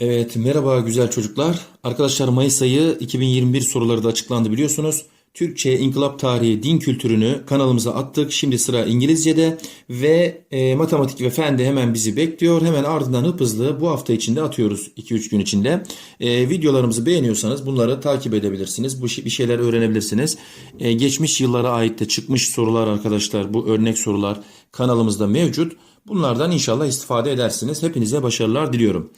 Evet, merhaba güzel çocuklar. Arkadaşlar Mayıs ayı 2021 soruları da açıklandı biliyorsunuz. Türkçe, inkılap tarihi, din kültürünü kanalımıza attık. Şimdi sıra İngilizce'de ve e, matematik ve fen de hemen bizi bekliyor. Hemen ardından hıp hızlı bu hafta içinde atıyoruz 2-3 gün içinde. E, videolarımızı beğeniyorsanız bunları takip edebilirsiniz. Bu bir şeyler öğrenebilirsiniz. E, geçmiş yıllara ait de çıkmış sorular arkadaşlar bu örnek sorular kanalımızda mevcut. Bunlardan inşallah istifade edersiniz. Hepinize başarılar diliyorum.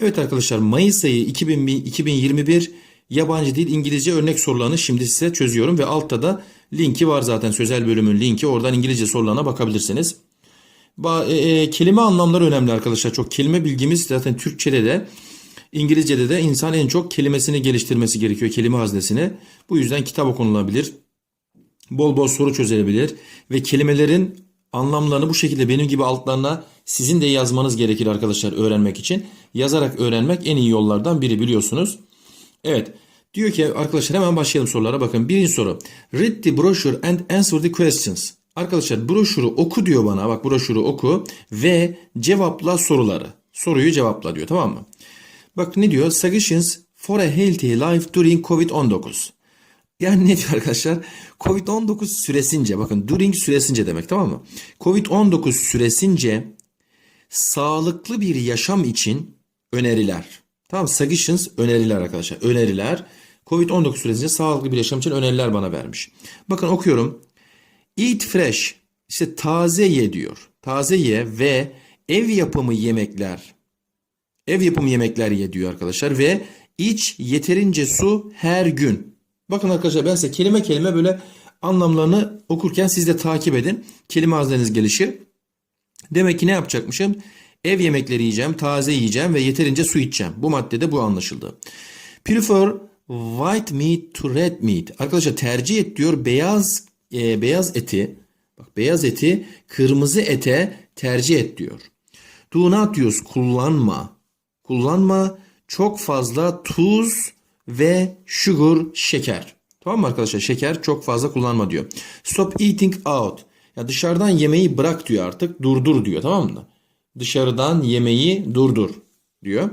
Evet arkadaşlar Mayıs ayı 2000 2021 yabancı dil İngilizce örnek sorularını şimdi size çözüyorum ve altta da linki var zaten sözel bölümün linki. Oradan İngilizce sorularına bakabilirsiniz. Ba- e, e, kelime anlamları önemli arkadaşlar. Çok kelime bilgimiz zaten Türkçede de İngilizce'de de insan en çok kelimesini geliştirmesi gerekiyor. Kelime haznesini. Bu yüzden kitap okunulabilir. Bol bol soru çözebilir ve kelimelerin anlamlarını bu şekilde benim gibi altlarına sizin de yazmanız gerekir arkadaşlar öğrenmek için. Yazarak öğrenmek en iyi yollardan biri biliyorsunuz. Evet. Diyor ki arkadaşlar hemen başlayalım sorulara. Bakın birinci soru. Read the brochure and answer the questions. Arkadaşlar broşürü oku diyor bana. Bak broşürü oku ve cevapla soruları. Soruyu cevapla diyor tamam mı? Bak ne diyor? Suggestions for a healthy life during COVID-19. Yani ne diyor arkadaşlar? Covid-19 süresince bakın during süresince demek tamam mı? Covid-19 süresince sağlıklı bir yaşam için öneriler. Tamam suggestions öneriler arkadaşlar. Öneriler. Covid-19 süresince sağlıklı bir yaşam için öneriler bana vermiş. Bakın okuyorum. Eat fresh. işte taze ye diyor. Taze ye ve ev yapımı yemekler. Ev yapımı yemekler ye diyor arkadaşlar ve iç yeterince su her gün. Bakın arkadaşlar ben size kelime kelime böyle anlamlarını okurken siz de takip edin. Kelime hazneniz gelişir. Demek ki ne yapacakmışım? Ev yemekleri yiyeceğim, taze yiyeceğim ve yeterince su içeceğim. Bu maddede bu anlaşıldı. Prefer white meat to red meat. Arkadaşlar tercih et diyor beyaz e, beyaz eti. Bak beyaz eti kırmızı ete tercih et diyor. Do not use kullanma. Kullanma çok fazla tuz ve sugar şeker. Tamam mı arkadaşlar? Şeker çok fazla kullanma diyor. Stop eating out. Ya dışarıdan yemeği bırak diyor artık. Durdur diyor tamam mı? Dışarıdan yemeği durdur diyor.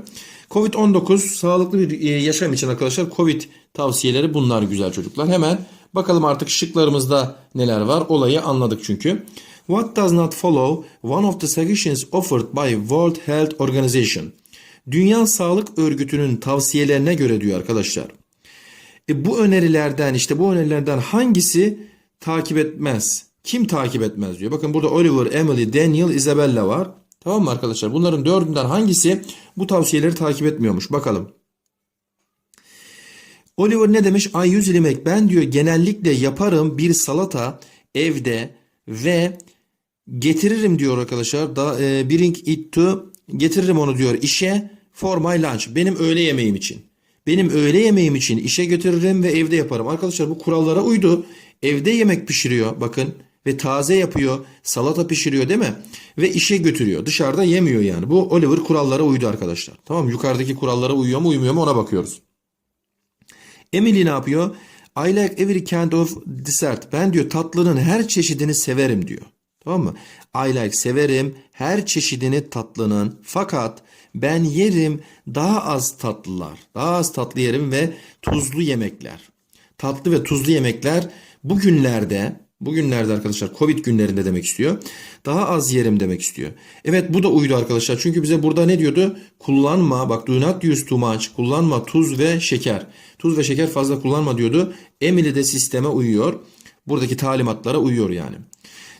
Covid-19 sağlıklı bir e, yaşam için arkadaşlar Covid tavsiyeleri bunlar güzel çocuklar. Hemen bakalım artık şıklarımızda neler var. Olayı anladık çünkü. What does not follow one of the suggestions offered by World Health Organization? Dünya Sağlık Örgütü'nün tavsiyelerine göre diyor arkadaşlar. E bu önerilerden işte bu önerilerden hangisi takip etmez? Kim takip etmez diyor. Bakın burada Oliver, Emily, Daniel, Isabella var. Tamam mı arkadaşlar? Bunların dördünden hangisi bu tavsiyeleri takip etmiyormuş? Bakalım. Oliver ne demiş? I usually make. Ben diyor genellikle yaparım bir salata evde ve getiririm diyor arkadaşlar. Da, e, bring it to getiririm onu diyor işe for my lunch. Benim öğle yemeğim için. Benim öğle yemeğim için işe götürürüm ve evde yaparım. Arkadaşlar bu kurallara uydu. Evde yemek pişiriyor bakın ve taze yapıyor. Salata pişiriyor değil mi? Ve işe götürüyor. Dışarıda yemiyor yani. Bu Oliver kurallara uydu arkadaşlar. Tamam yukarıdaki kurallara uyuyor mu uymuyor mu ona bakıyoruz. Emily ne yapıyor? I like every kind of dessert. Ben diyor tatlının her çeşidini severim diyor. Tamam mı? I like severim her çeşidini tatlının. Fakat ben yerim daha az tatlılar. Daha az tatlı yerim ve tuzlu yemekler. Tatlı ve tuzlu yemekler bugünlerde Bugünlerde arkadaşlar Covid günlerinde demek istiyor. Daha az yerim demek istiyor. Evet bu da uydu arkadaşlar. Çünkü bize burada ne diyordu? Kullanma bak do not use too much. Kullanma tuz ve şeker. Tuz ve şeker fazla kullanma diyordu. Emily de sisteme uyuyor. Buradaki talimatlara uyuyor yani.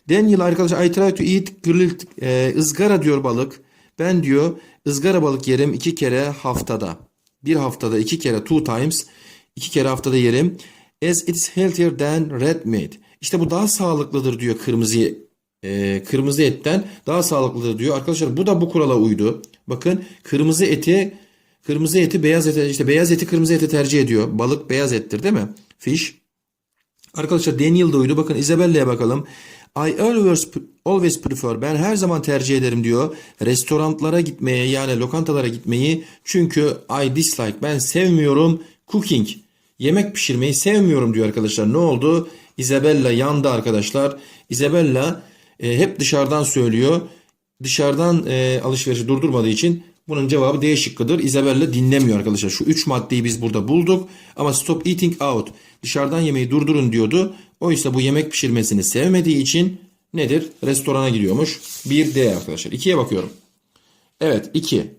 Daniel arkadaşlar I try to eat grilled e, ızgara diyor balık. Ben diyor ızgara balık yerim iki kere haftada. Bir haftada iki kere two times. iki kere haftada yerim. As it is healthier than red meat. İşte bu daha sağlıklıdır diyor kırmızı e, kırmızı etten daha sağlıklıdır diyor. Arkadaşlar bu da bu kurala uydu. Bakın kırmızı eti kırmızı eti beyaz ete işte beyaz eti kırmızı ete tercih ediyor. Balık beyaz ettir değil mi? Fish. Arkadaşlar Daniel da uydu. Bakın Isabella'ya bakalım. I always, always prefer. Ben her zaman tercih ederim diyor. Restoranlara gitmeye yani lokantalara gitmeyi. Çünkü I dislike. Ben sevmiyorum cooking. Yemek pişirmeyi sevmiyorum diyor arkadaşlar. Ne oldu? Isabella yandı arkadaşlar. Isabella e, hep dışarıdan söylüyor. Dışarıdan e, alışverişi durdurmadığı için Bunun cevabı D şıkkıdır. Isabella dinlemiyor arkadaşlar. Şu üç maddeyi biz burada bulduk. Ama stop eating out. Dışarıdan yemeği durdurun diyordu. Oysa bu yemek pişirmesini sevmediği için nedir? Restorana gidiyormuş. Bir D arkadaşlar. İkiye bakıyorum. Evet 2.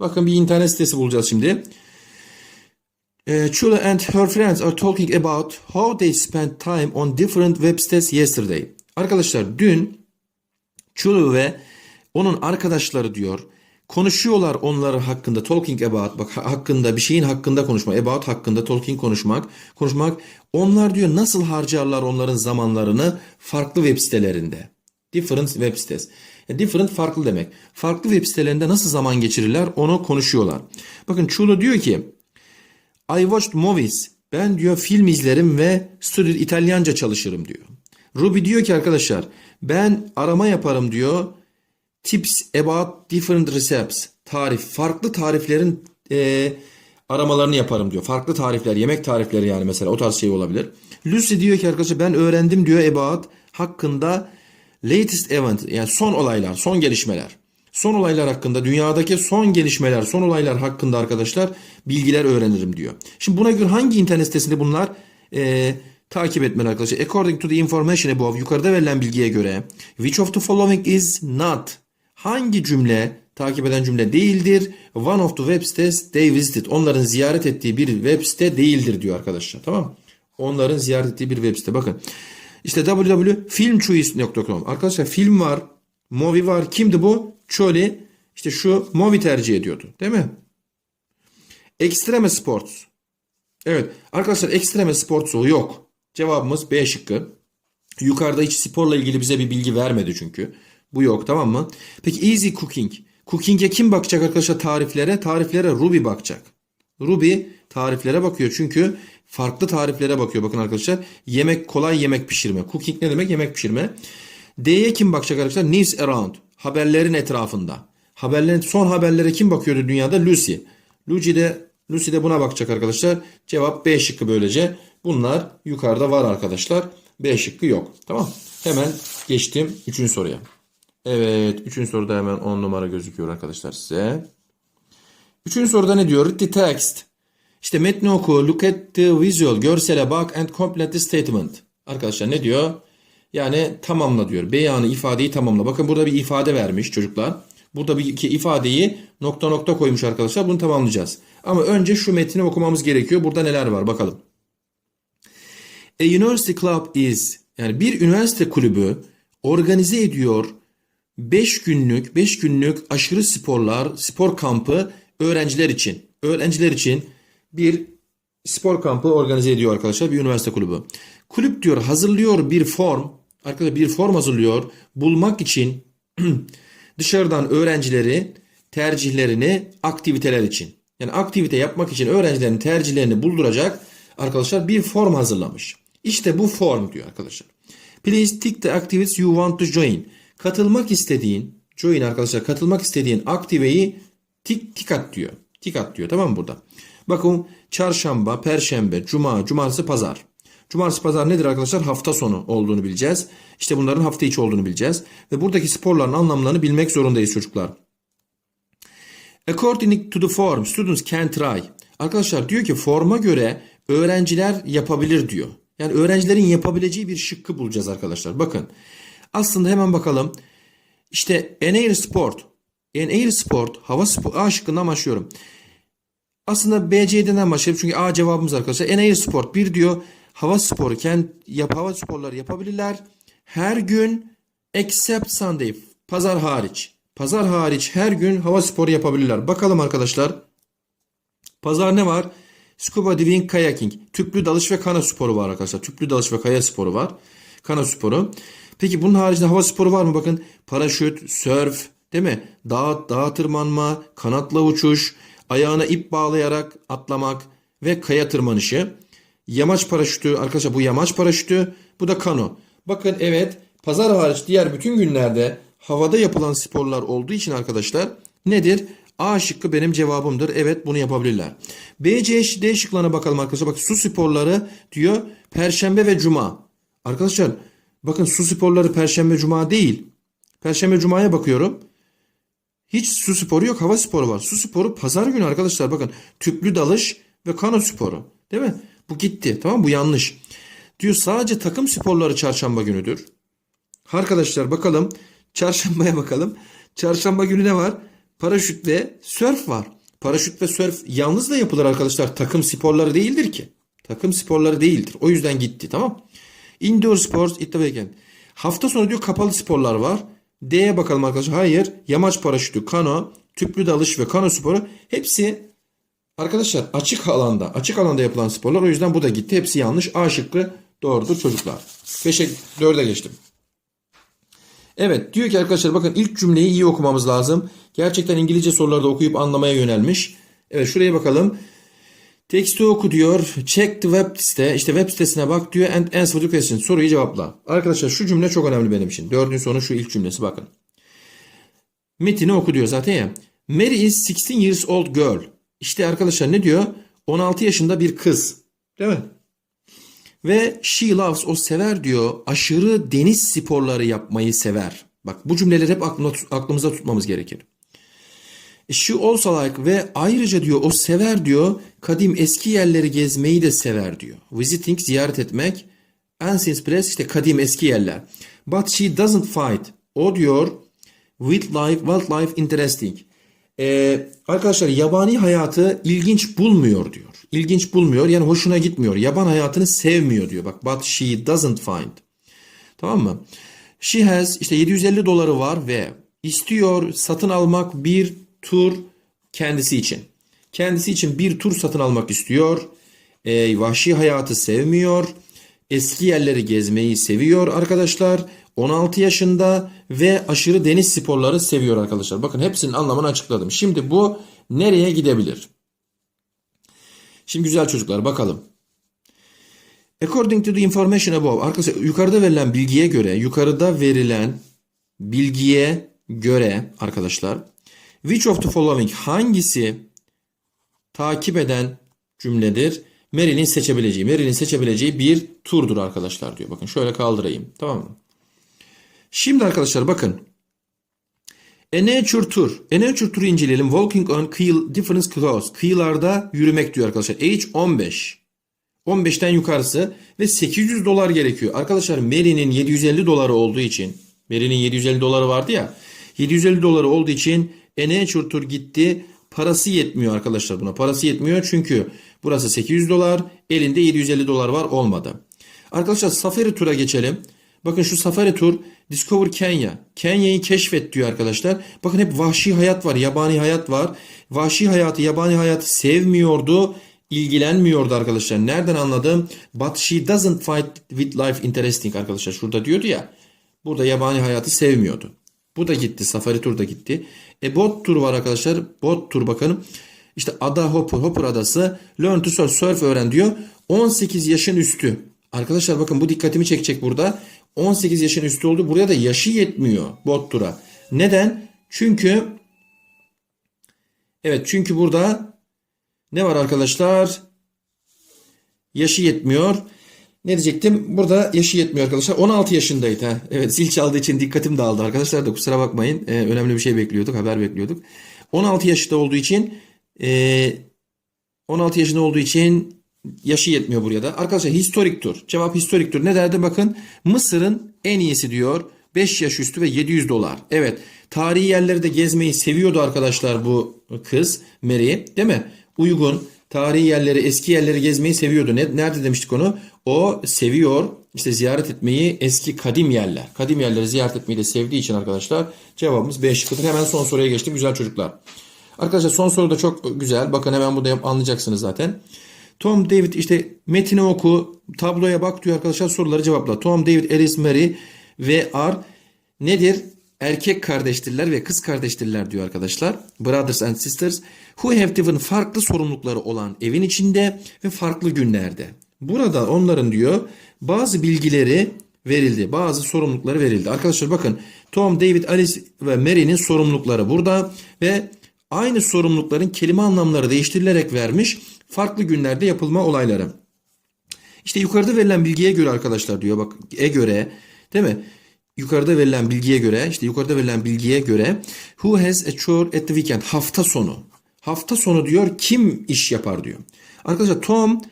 Bakın bir internet sitesi bulacağız şimdi. Uh, Chula and her friends are talking about how they spent time on different web sites yesterday. Arkadaşlar dün Chulu ve onun arkadaşları diyor konuşuyorlar onları hakkında talking about bak hakkında bir şeyin hakkında konuşmak about hakkında talking konuşmak konuşmak onlar diyor nasıl harcarlar onların zamanlarını farklı web sitelerinde different web sites E, different farklı demek farklı web sitelerinde nasıl zaman geçirirler onu konuşuyorlar bakın Chulu diyor ki I watched movies. Ben diyor film izlerim ve study İtalyanca çalışırım diyor. Ruby diyor ki arkadaşlar ben arama yaparım diyor. Tips about different recipes. Tarif. Farklı tariflerin e, aramalarını yaparım diyor. Farklı tarifler, yemek tarifleri yani mesela o tarz şey olabilir. Lucy diyor ki arkadaşlar ben öğrendim diyor about hakkında latest event yani son olaylar, son gelişmeler. Son olaylar hakkında, dünyadaki son gelişmeler, son olaylar hakkında arkadaşlar bilgiler öğrenirim diyor. Şimdi buna göre hangi internet sitesinde bunlar e, takip etmeli arkadaşlar? According to the information above, yukarıda verilen bilgiye göre, which of the following is not? Hangi cümle takip eden cümle değildir? One of the web sites they visited. Onların ziyaret ettiği bir web site değildir diyor arkadaşlar. Tamam mı? Onların ziyaret ettiği bir web site. Bakın. İşte www.filmchoice.com. Arkadaşlar film var. Movie var. Kimdi bu? Choli işte şu Movie tercih ediyordu. Değil mi? Extreme Sports. Evet. Arkadaşlar Extreme Sports'u yok. Cevabımız B şıkkı. Yukarıda hiç sporla ilgili bize bir bilgi vermedi çünkü. Bu yok tamam mı? Peki Easy Cooking. Cooking'e kim bakacak arkadaşlar tariflere? Tariflere Ruby bakacak. Ruby tariflere bakıyor çünkü farklı tariflere bakıyor. Bakın arkadaşlar yemek kolay yemek pişirme. Cooking ne demek? Yemek pişirme. D'ye kim bakacak arkadaşlar? News around. Haberlerin etrafında. Haberlerin son haberlere kim bakıyordu dünyada? Lucy. Lucy de Lucy de buna bakacak arkadaşlar. Cevap B şıkkı böylece. Bunlar yukarıda var arkadaşlar. B şıkkı yok. Tamam. Hemen geçtim 3. soruya. Evet 3. soruda hemen 10 numara gözüküyor arkadaşlar size. 3. soruda ne diyor? Read the text. İşte metni oku, look at the visual, görsele bak and complete the statement. Arkadaşlar ne diyor? Yani tamamla diyor. Beyanı ifadeyi tamamla. Bakın burada bir ifade vermiş çocuklar. Burada bir iki ifadeyi nokta nokta koymuş arkadaşlar. Bunu tamamlayacağız. Ama önce şu metni okumamız gerekiyor. Burada neler var bakalım. A university club is yani bir üniversite kulübü organize ediyor 5 günlük 5 günlük aşırı sporlar, spor kampı öğrenciler için. Öğrenciler için bir spor kampı organize ediyor arkadaşlar bir üniversite kulübü. Kulüp diyor hazırlıyor bir form. Arkadaşlar bir form hazırlıyor. Bulmak için dışarıdan öğrencileri tercihlerini aktiviteler için. Yani aktivite yapmak için öğrencilerin tercihlerini bulduracak arkadaşlar bir form hazırlamış. İşte bu form diyor arkadaşlar. Please tick the activities you want to join. Katılmak istediğin, join arkadaşlar katılmak istediğin aktiveyi tik tik at diyor. Tik at diyor tamam mı burada? Bakın çarşamba, perşembe, cuma, cumartesi, pazar. Cumartesi, pazar nedir arkadaşlar? Hafta sonu olduğunu bileceğiz. İşte bunların hafta içi olduğunu bileceğiz. Ve buradaki sporların anlamlarını bilmek zorundayız çocuklar. According to the form, students can try. Arkadaşlar diyor ki forma göre öğrenciler yapabilir diyor. Yani öğrencilerin yapabileceği bir şıkkı bulacağız arkadaşlar. Bakın aslında hemen bakalım. İşte an air sport. An air sport hava spor A şıkkından başlıyorum. Aslında BC'den başlayalım çünkü A cevabımız arkadaşlar. En air sport bir diyor hava sporu kent yap hava sporları yapabilirler. Her gün except Sunday pazar hariç. Pazar hariç her gün hava sporu yapabilirler. Bakalım arkadaşlar. Pazar ne var? Scuba diving, kayaking, tüplü dalış ve kana sporu var arkadaşlar. Tüplü dalış ve kaya sporu var. Kana sporu. Peki bunun haricinde hava sporu var mı? Bakın paraşüt, surf, değil mi? Dağ, dağ tırmanma, kanatla uçuş, ayağına ip bağlayarak atlamak ve kaya tırmanışı. Yamaç paraşütü arkadaşlar bu yamaç paraşütü bu da kano. Bakın evet pazar hariç diğer bütün günlerde havada yapılan sporlar olduğu için arkadaşlar nedir? A şıkkı benim cevabımdır. Evet bunu yapabilirler. B, C, D şıklarına bakalım arkadaşlar. Bak su sporları diyor Perşembe ve Cuma. Arkadaşlar bakın su sporları Perşembe Cuma değil. Perşembe Cuma'ya bakıyorum. Hiç su sporu yok, hava sporu var. Su sporu pazar günü arkadaşlar bakın. Tüplü dalış ve kano sporu. Değil mi? Bu gitti. Tamam? Bu yanlış. Diyor sadece takım sporları çarşamba günüdür. Arkadaşlar bakalım. Çarşambaya bakalım. Çarşamba günü ne var? Paraşüt ve sörf var. Paraşüt ve sörf yalnız da yapılır arkadaşlar. Takım sporları değildir ki. Takım sporları değildir. O yüzden gitti tamam. Indoor sports it the weekend. Hafta sonu diyor kapalı sporlar var. D'ye bakalım arkadaşlar. Hayır. Yamaç paraşütü, kano, tüplü dalış ve kano sporu hepsi arkadaşlar açık alanda, açık alanda yapılan sporlar. O yüzden bu da gitti. Hepsi yanlış. A şıkkı doğrudur çocuklar. 5'e 4'e geçtim. Evet diyor ki arkadaşlar bakın ilk cümleyi iyi okumamız lazım. Gerçekten İngilizce sorularda okuyup anlamaya yönelmiş. Evet şuraya bakalım. Teksti oku diyor. Check the web site. İşte web sitesine bak diyor. And answer the question. Soruyu cevapla. Arkadaşlar şu cümle çok önemli benim için. Dördüncü sonu şu ilk cümlesi bakın. Metini oku diyor zaten ya. Mary is 16 years old girl. İşte arkadaşlar ne diyor? 16 yaşında bir kız. Değil mi? Ve she loves o sever diyor. Aşırı deniz sporları yapmayı sever. Bak bu cümleleri hep aklına, aklımıza tutmamız gerekir. She also ve ayrıca diyor o sever diyor kadim eski yerleri gezmeyi de sever diyor. Visiting ziyaret etmek. Ancient place işte kadim eski yerler. But she doesn't find. O diyor wildlife, wildlife interesting. Ee, arkadaşlar yabani hayatı ilginç bulmuyor diyor. İlginç bulmuyor yani hoşuna gitmiyor. Yaban hayatını sevmiyor diyor. Bak but she doesn't find. Tamam mı? She has işte 750 doları var ve istiyor satın almak bir tur kendisi için. Kendisi için bir tur satın almak istiyor. Ee, vahşi hayatı sevmiyor. Eski yerleri gezmeyi seviyor arkadaşlar. 16 yaşında ve aşırı deniz sporları seviyor arkadaşlar. Bakın hepsinin anlamını açıkladım. Şimdi bu nereye gidebilir? Şimdi güzel çocuklar bakalım. According to the information above. Arkadaşlar yukarıda verilen bilgiye göre, yukarıda verilen bilgiye göre arkadaşlar which of the following hangisi takip eden cümledir? Mary'nin seçebileceği. Mary'nin seçebileceği bir turdur arkadaşlar diyor. Bakın şöyle kaldırayım. Tamam mı? Şimdi arkadaşlar bakın. A nature tour. A nature tour'u inceleyelim. Walking on kıyı, different clothes. Kıyılarda yürümek diyor arkadaşlar. Age 15. 15'ten yukarısı ve 800 dolar gerekiyor. Arkadaşlar Mary'nin 750 doları olduğu için Mary'nin 750 doları vardı ya. 750 doları olduğu için A Nature Tour gitti. Parası yetmiyor arkadaşlar buna. Parası yetmiyor çünkü burası 800 dolar. Elinde 750 dolar var olmadı. Arkadaşlar Safari Tour'a geçelim. Bakın şu Safari Tour Discover Kenya. Kenya'yı keşfet diyor arkadaşlar. Bakın hep vahşi hayat var, yabani hayat var. Vahşi hayatı, yabani hayatı sevmiyordu, ilgilenmiyordu arkadaşlar. Nereden anladım? But she doesn't find with life interesting arkadaşlar. Şurada diyordu ya. Burada yabani hayatı sevmiyordu. Bu da gitti. Safari Tour da gitti. E bot tur var arkadaşlar. Bot tur bakın. İşte ada Hopper, Hopper adası. Learn to surf, surf öğren diyor. 18 yaşın üstü. Arkadaşlar bakın bu dikkatimi çekecek burada. 18 yaşın üstü oldu. Buraya da yaşı yetmiyor bot tura. Neden? Çünkü evet çünkü burada ne var arkadaşlar? Yaşı yetmiyor. Ne diyecektim? Burada yaşı yetmiyor arkadaşlar. 16 yaşındaydı. Ha. Evet zil çaldığı için dikkatim dağıldı arkadaşlar da kusura bakmayın. Ee, önemli bir şey bekliyorduk. Haber bekliyorduk. 16 yaşında olduğu için e, 16 yaşında olduğu için yaşı yetmiyor buraya da. Arkadaşlar historik tur. Cevap historik tur. Ne derdi bakın. Mısır'ın en iyisi diyor. 5 yaş üstü ve 700 dolar. Evet. Tarihi yerleri de gezmeyi seviyordu arkadaşlar bu kız Mary. Değil mi? Uygun. Tarihi yerleri, eski yerleri gezmeyi seviyordu. Ne, nerede demiştik onu? O seviyor işte ziyaret etmeyi eski kadim yerler. Kadim yerleri ziyaret etmeyi de sevdiği için arkadaşlar cevabımız B şıkkıdır. Hemen son soruya geçtim güzel çocuklar. Arkadaşlar son soru da çok güzel. Bakın hemen burada anlayacaksınız zaten. Tom David işte metini oku, tabloya bak diyor arkadaşlar soruları cevapla. Tom David, Alice, Mary ve R nedir? Erkek kardeştirler ve kız kardeştirler diyor arkadaşlar. Brothers and sisters who have different farklı sorumlulukları olan evin içinde ve farklı günlerde. Burada onların diyor bazı bilgileri verildi. Bazı sorumlulukları verildi. Arkadaşlar bakın Tom, David, Alice ve Mary'nin sorumlulukları burada ve aynı sorumlulukların kelime anlamları değiştirilerek vermiş farklı günlerde yapılma olayları. İşte yukarıda verilen bilgiye göre arkadaşlar diyor bak e göre değil mi? Yukarıda verilen bilgiye göre işte yukarıda verilen bilgiye göre who has a chore at the weekend hafta sonu. Hafta sonu diyor kim iş yapar diyor. Arkadaşlar Tom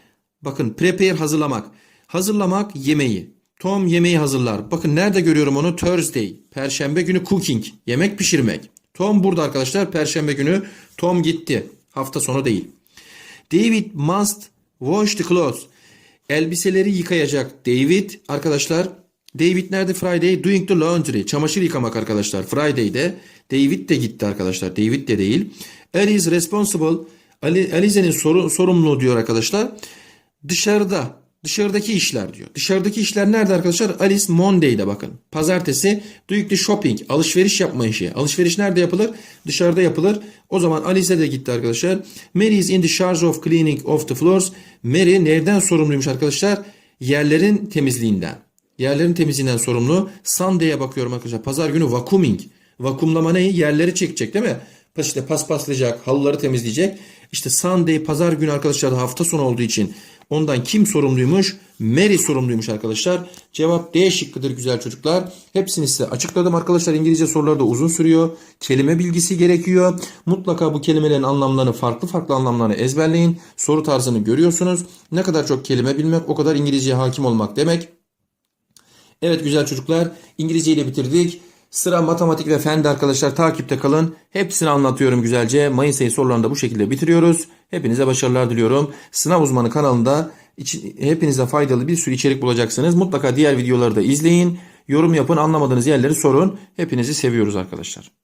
bakın prepare hazırlamak. Hazırlamak yemeği. Tom yemeği hazırlar. Bakın nerede görüyorum onu? Thursday. Perşembe günü cooking. Yemek pişirmek. Tom burada arkadaşlar. Perşembe günü Tom gitti. Hafta sonu değil. David must wash the clothes. Elbiseleri yıkayacak. David arkadaşlar David nerede Friday? Doing the laundry. Çamaşır yıkamak arkadaşlar. Friday'de. David de gitti arkadaşlar. David de değil. Alice responsible. Ali, Alize'nin soru, sorumluluğu diyor arkadaşlar. Dışarıda. Dışarıdaki işler diyor. Dışarıdaki işler nerede arkadaşlar? Alice Monday'de bakın. Pazartesi doing the shopping. Alışveriş yapma işi. Alışveriş nerede yapılır? Dışarıda yapılır. O zaman Alice de gitti arkadaşlar. Mary is in the charge of cleaning of the floors. Mary nereden sorumluymuş arkadaşlar? Yerlerin temizliğinden. Yerlerin temizliğinden sorumlu. Sunday'e bakıyorum arkadaşlar. Pazar günü vacuuming. Vakumlama ne? Yerleri çekecek değil mi? İşte paspaslayacak, halıları temizleyecek. İşte Sunday pazar günü arkadaşlar da hafta sonu olduğu için ondan kim sorumluymuş? Mary sorumluymuş arkadaşlar. Cevap D şıkkıdır güzel çocuklar. Hepsini size açıkladım arkadaşlar. İngilizce sorular da uzun sürüyor. Kelime bilgisi gerekiyor. Mutlaka bu kelimelerin anlamlarını farklı farklı anlamlarını ezberleyin. Soru tarzını görüyorsunuz. Ne kadar çok kelime bilmek o kadar İngilizceye hakim olmak demek. Evet güzel çocuklar İngilizce ile bitirdik. Sıra matematik ve fende arkadaşlar takipte kalın. Hepsini anlatıyorum güzelce. Mayıs ayı sorularını da bu şekilde bitiriyoruz. Hepinize başarılar diliyorum. Sınav uzmanı kanalında hepinize faydalı bir sürü içerik bulacaksınız. Mutlaka diğer videoları da izleyin. Yorum yapın anlamadığınız yerleri sorun. Hepinizi seviyoruz arkadaşlar.